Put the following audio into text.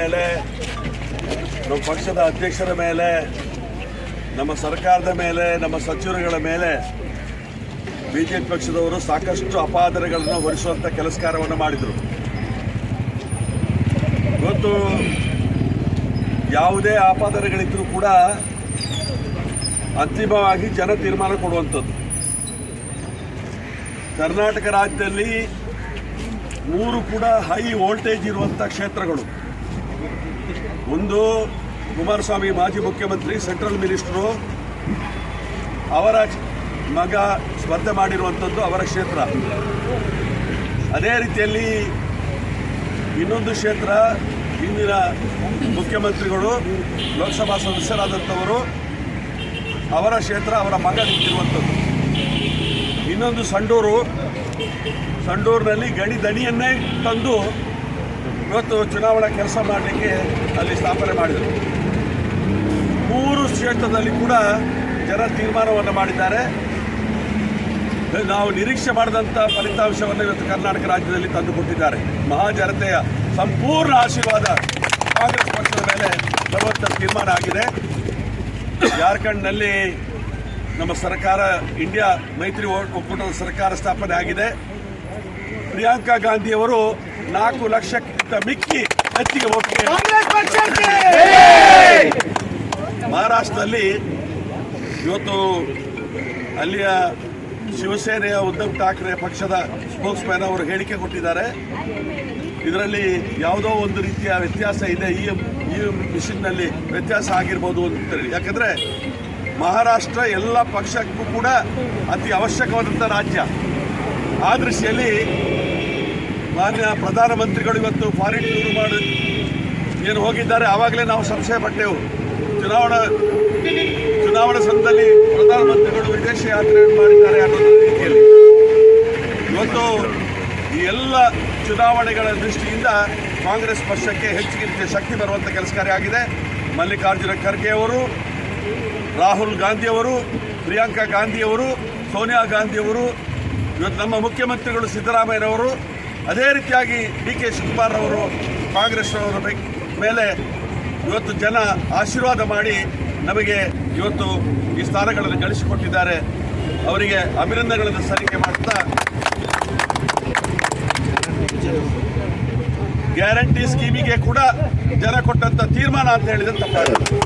ಮೇಲೆ, ನಮ್ಮ ಪಕ್ಷದ ಅಧ್ಯಕ್ಷರ ಮೇಲೆ, ನಮ್ಮ ಸರ್ಕಾರದ ಮೇಲೆ, ನಮ್ಮ ಸಚಿವರುಗಳ ಮೇಲೆ ಬಿಜೆಪಿ ಪಕ್ಷದವರು ಸಾಕಷ್ಟು ಅಪಾದನೆಗಳನ್ನು ಹೊರಿಸುವಂಥ ಕೆಲಸಕಾರವನ್ನು ಮಾಡಿದರು. ಇವತ್ತು ಯಾವುದೇ ಆಪಾದನೆಗಳಿದ್ರೂ ಕೂಡ ಅಂತಿಮವಾಗಿ ಜನ ತೀರ್ಮಾನ ಕೊಡುವಂಥದ್ದು. ಕರ್ನಾಟಕ ರಾಜ್ಯದಲ್ಲಿ ಮೂರು ಕೂಡ ಹೈ ವೋಲ್ಟೇಜ್ ಇರುವಂಥ ಕ್ಷೇತ್ರಗಳು. ಒಂದು ಕುಮಾರಸ್ವಾಮಿ ಮಾಜಿ ಮುಖ್ಯಮಂತ್ರಿ, ಸೆಂಟ್ರಲ್ ಮಿನಿಸ್ಟ್ರು, ಅವರ ಮಗ ಸ್ಪರ್ಧೆ ಮಾಡಿರುವಂಥದ್ದು ಅವರ ಕ್ಷೇತ್ರ. ಅದೇ ರೀತಿಯಲ್ಲಿ ಇನ್ನೊಂದು ಕ್ಷೇತ್ರ ಹಿಂದಿನ ಮುಖ್ಯಮಂತ್ರಿಗಳು, ಲೋಕಸಭಾ ಸದಸ್ಯರಾದಂಥವರು ಅವರ ಕ್ಷೇತ್ರ, ಅವರ ಮಗ ನಿಂತಿರುವಂಥದ್ದು. ಇನ್ನೊಂದು ಸಂಡೂರು, ಸಂಡೂರಿನಲ್ಲಿ ಗಣಿ ದಣಿಯನ್ನೇ ತಂದು ಇವತ್ತು ಚುನಾವಣಾ ಕೆಲಸ ಮಾಡಲಿಕ್ಕೆ ಅಲ್ಲಿ ಸ್ಥಾಪನೆ ಮಾಡಿದರು. ಮೂರು ಕ್ಷೇತ್ರದಲ್ಲಿ ಕೂಡ ಜನ ತೀರ್ಮಾನವನ್ನು ಮಾಡಿದ್ದಾರೆ. ನಾವು ನಿರೀಕ್ಷೆ ಮಾಡಿದಂಥ ಫಲಿತಾಂಶವನ್ನು ಇವತ್ತು ಕರ್ನಾಟಕ ರಾಜ್ಯದಲ್ಲಿ ತಂದುಕೊಟ್ಟಿದ್ದಾರೆ. ಮಹಾಜನತೆಯ ಸಂಪೂರ್ಣ ಆಶೀರ್ವಾದ ಕಾಂಗ್ರೆಸ್ ಪಕ್ಷದ ಮೇಲೆ ಬರುವಂಥ ತೀರ್ಮಾನ ಆಗಿದೆ. ಜಾರ್ಖಂಡ್ನಲ್ಲಿ ನಮ್ಮ ಸರ್ಕಾರ, ಇಂಡಿಯಾ ಮೈತ್ರಿ ಒಕ್ಕೂಟದ ಸರ್ಕಾರ ಸ್ಥಾಪನೆ ಆಗಿದೆ. ಪ್ರಿಯಾಂಕಾ ಗಾಂಧಿಯವರು ನಾಲ್ಕು ಲಕ್ಷಕ್ಕಿಂತ ಮಿಕ್ಕಿ ಮಹಾರಾಷ್ಟ್ರದಲ್ಲಿ ಇವತ್ತು ಅಲ್ಲಿಯ ಶಿವಸೇನೆಯ ಉದ್ಧವ್ ಠಾಕ್ರೆ ಪಕ್ಷದ ಸ್ಪೋಕ್ಸ್ ಮ್ಯಾನ್ ಅವರು ಹೇಳಿಕೆ ಕೊಟ್ಟಿದ್ದಾರೆ. ಇದರಲ್ಲಿ ಯಾವುದೋ ಒಂದು ರೀತಿಯ ವ್ಯತ್ಯಾಸ ಇದೆ. ಈ ಈ ಮಿಷನ್ನಲ್ಲಿ ವ್ಯತ್ಯಾಸ ಆಗಿರ್ಬೋದು ಅಂತೇಳಿ ಯಾಕಂದರೆ ಮಹಾರಾಷ್ಟ್ರ ಎಲ್ಲ ಪಕ್ಷಕ್ಕೂ ಕೂಡ ಅತಿ ಅವಶ್ಯಕವಾದಂಥ ರಾಜ್ಯ. ಆ ದೃಷ್ಟಿಯಲ್ಲಿ ಮಾನ್ಯ ಪ್ರಧಾನಮಂತ್ರಿಗಳು ಇವತ್ತು ಫಾರಿನ್ ಟೂರ್ ಮಾಡಿ ಏನು ಹೋಗಿದ್ದಾರೆ, ಆವಾಗಲೇ ನಾವು ಸಂಶಯ ಪಟ್ಟೆವು. ಚುನಾವಣಾ ಚುನಾವಣಾ ಸಂದರ್ಭದಲ್ಲಿ ಪ್ರಧಾನಮಂತ್ರಿಗಳು ವಿದೇಶ ಯಾತ್ರೆ ಮಾಡಿದ್ದಾರೆ ಅನ್ನೋ ರೀತಿಯಲ್ಲಿ. ಇವತ್ತು ಈ ಎಲ್ಲ ಚುನಾವಣೆಗಳ ದೃಷ್ಟಿಯಿಂದ ಕಾಂಗ್ರೆಸ್ ಪಕ್ಷಕ್ಕೆ ಹೆಚ್ಚಿನ ಶಕ್ತಿ ಬರುವಂಥ ಕೆಲಸ ಕಾರ್ಯ ಆಗಿದೆ. ಮಲ್ಲಿಕಾರ್ಜುನ ಖರ್ಗೆ ಅವರು, ರಾಹುಲ್ ಗಾಂಧಿಯವರು ಪ್ರಿಯಾಂಕಾ ಗಾಂಧಿಯವರು ಸೋನಿಯಾ ಗಾಂಧಿಯವರು ಇವತ್ತು ನಮ್ಮ ಮುಖ್ಯಮಂತ್ರಿಗಳು ಸಿದ್ದರಾಮಯ್ಯನವರು ಅದೇ ರೀತಿಯಾಗಿ ಡಿ ಕೆ ಶಿವಕುಮಾರ್ ಅವರು ಕಾಂಗ್ರೆಸ್ ಅವರ ಬೈ- ಮೇಲೆ ಇವತ್ತು ಜನ ಆಶೀರ್ವಾದ ಮಾಡಿ ನಮಗೆ ಇವತ್ತು ಈ ಸ್ಥಾನಗಳನ್ನು ಗಳಿಸಿಕೊಟ್ಟಿದ್ದಾರೆ. ಅವರಿಗೆ ಅಭಿನಂದನೆಗಳನ್ನು ಸಲ್ಲಿಕೆ ಮಾಡ್ತಾ ಗ್ಯಾರಂಟಿ ಸ್ಕೀಮಿಗೆ ಕೂಡ ಜನ ಕೊಟ್ಟಂತ ತೀರ್ಮಾನ ಅಂತ ಹೇಳಿದ್ರೆ ತಪ್ಪಾಗುತ್ತೆ